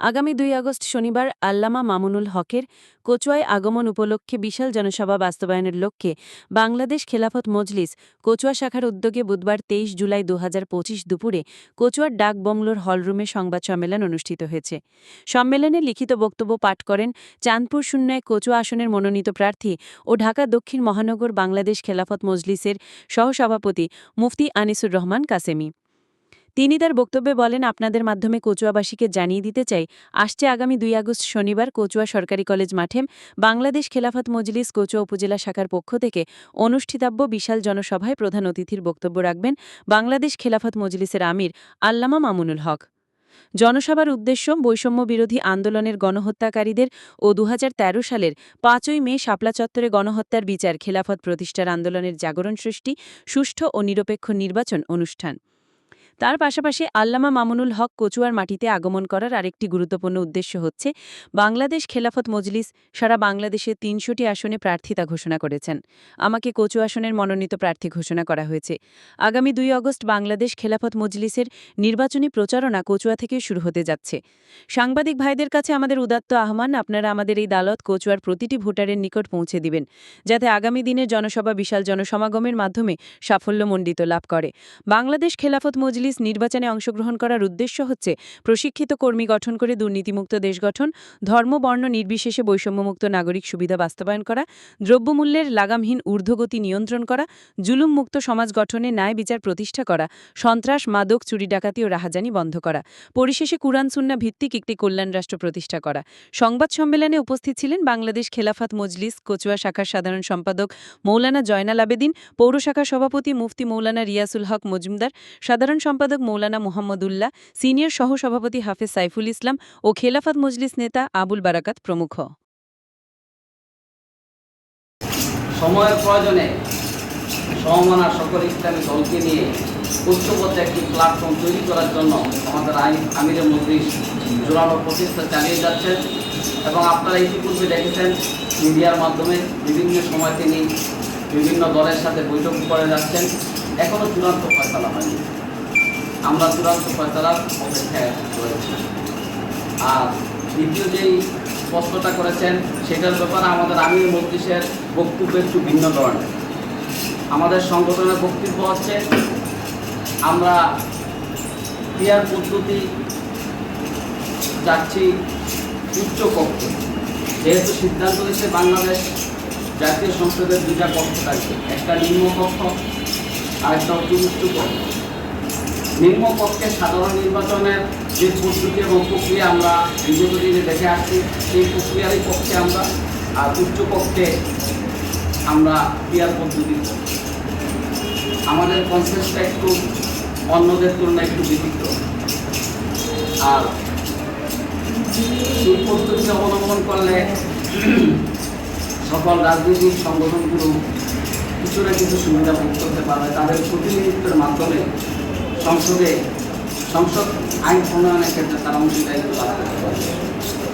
আগামী দুই আগস্ট শনিবার আল্লামা মামুনুল হকের কচুয়ায় আগমন উপলক্ষে বিশাল জনসভা বাস্তবায়নের লক্ষ্যে বাংলাদেশ খেলাফত মজলিস কচুয়া শাখার উদ্যোগে বুধবার তেইশ জুলাই দু হাজার পঁচিশ দুপুরে কচুয়ার ডাক বংলোর হলরুমে সংবাদ সম্মেলন অনুষ্ঠিত হয়েছে। সম্মেলনে লিখিত বক্তব্য পাঠ করেন চাঁদপুর শূন্য এক কচুয়া আসনের মনোনীত প্রার্থী ও ঢাকা দক্ষিণ মহানগর বাংলাদেশ খেলাফত মজলিসের সহসভাপতি মুফতি আনিসুর রহমান কাসেমি। তিনি তার বক্তব্যে বলেন, আপনাদের মাধ্যমে কচুয়াবাসীকে জানিয়ে দিতে চাই, আসছে আগামী দুই আগস্ট শনিবার কচুয়া সরকারি কলেজ মাঠে বাংলাদেশ খেলাফত মজলিস কচুয়া উপজেলা শাখার পক্ষ থেকে অনুষ্ঠিতাব্য বিশাল জনসভায় প্রধান অতিথির বক্তব্য রাখবেন বাংলাদেশ খেলাফত মজলিসের আমির আল্লামা মামুনুল হক। জনসভার উদ্দেশ্য বৈষম্য বিরোধী আন্দোলনের গণহত্যাকারীদের ও দু হাজার তেরো সালের পাঁচই মে শাপলা চত্বরে গণহত্যার বিচার, খেলাফত প্রতিষ্ঠার আন্দোলনের জাগরণ সৃষ্টি, সুষ্ঠু ও নিরপেক্ষ নির্বাচন অনুষ্ঠান। তার পাশাপাশি আল্লামা মামুনুল হক কচুয়ার মাটিতে আগমন করার আরেকটি গুরুত্বপূর্ণ উদ্দেশ্য হচ্ছে, বাংলাদেশ খেলাফত মজলিস সারা বাংলাদেশে তিনশোটি আসনে প্রার্থিতা ঘোষণা করেছেন। আমাকে কচু আসনের মনোনীত প্রার্থী ঘোষণা করা হয়েছে। আগামী দুই অগস্ট বাংলাদেশ খেলাফত মজলিসের নির্বাচনী প্রচারণা কচুয়া থেকে শুরু হতে যাচ্ছে। সাংবাদিক ভাইদের কাছে আমাদের উদাত্ত আহ্বান, আপনারা আমাদের এই দালত কচুয়ার প্রতিটি ভোটারের নিকট পৌঁছে দিবেন, যাতে আগামী দিনের জনসভা বিশাল জনসমাগমের মাধ্যমে সাফল্যমণ্ডিত লাভ করে। বাংলাদেশ খেলাফত মজলিস নির্বাচনে অংশগ্রহণ করার উদ্দেশ্য হচ্ছে প্রশিক্ষিত কর্মী গঠন করে দুর্নীতিমুক্ত দেশ গঠন, ধর্ম, বর্ণ নির্বিশেষে বৈষম্যমুক্ত নাগরিক সুবিধা বাস্তবায়ন করা, দ্রব্যমূল্যের লাগামহীন ঊর্ধ্বগতি নিয়ন্ত্রণ করা, জুলুমমুক্ত সমাজ গঠনে ন্যায় বিচার প্রতিষ্ঠা করা, সন্ত্রাস, মাদক, চুরি, ডাকাতি ও রাহাজানি বন্ধ করা, পরিশেষে কুরআন সুন্না ভিত্তিক একটি কল্যাণ রাষ্ট্র প্রতিষ্ঠা করা। সংবাদ সম্মেলনে উপস্থিত ছিলেন বাংলাদেশ খেলাফাত মজলিস, কচুয়া শাখার সাধারণ সম্পাদক মৌলানা জয়নাল আবেদিন, পৌর শাখা সভাপতি মুফতি মৌলানা রিয়াসুল হক মজুমদার, সাধারণ সম্পাদক মৌলানা মোহাম্মদুল্লাহ, সিনিয়র সহসভাপতি হাফেজ সাইফুল ইসলাম ও খেলাফত মজলিস নেতা আবুল বারাকাত প্রমুখ। সময়ের প্রয়োজনে সমমানা সকল ইসলামী দলকে নিয়ে ঐক্যবদ্ধ একটি প্ল্যাটফর্ম তৈরি করার জন্য আমাদের আইন আমিরের মন্ত্রী জোরালো প্রচেষ্টা চালিয়ে যাচ্ছেন এবং আপনারা ইতিপূর্বে দেখেছেন মিডিয়ার মাধ্যমে বিভিন্ন সময় তিনি বিভিন্ন দলের সাথে বৈঠক করে যাচ্ছেন। এখনও চূড়ান্ত ফয়সলা হয়নি। আমরা চূড়ান্ত ফয়সলার অপেক্ষায় রয়েছি। আর দ্বিতীয় যেই প্রশ্নটা করেছেন, সেটার ব্যাপারে আমাদের আমির মজলিসের বক্তব্য একটু ভিন্ন ধরনের। আমাদের সংগঠনের বক্তব্য হচ্ছে, আমরা ক্রিয়ার পদ্ধতি যাচ্ছি উচ্চ কক্ষ। যেহেতু সিদ্ধান্ত হয়েছে বাংলাদেশ জাতীয় সংসদের দুটা কক্ষ থাকবে, একটা নিম্ন কক্ষ আর একটা উচ্চ কক্ষ। নিম্ন পক্ষে সাধারণ নির্বাচনের যে পদ্ধতি এবং প্রক্রিয়া আমরা বিগত দিনে দেখে আসছি, সেই প্রক্রিয়ারই পক্ষে আমরা আর উচ্চ পক্ষে আমরা ক্রিয়ার পদ্ধতি আমাদের কনসেপ্টটা একটু, অন্যদের তুলনায় একটু ব্যতিক্রম আর সেই পদ্ধতি অবলম্বন করলে সকল রাজনৈতিক সংগঠনগুলো কিছু না কিছু সুবিধা ভোগ করতে পারবে। তাদের প্রতিনিধিত্বের মাধ্যমে সংসদে সংসদ আইন প্রণয়নের ক্ষেত্রে তারা অংশীদারিত্ব লাভ করতে পারবে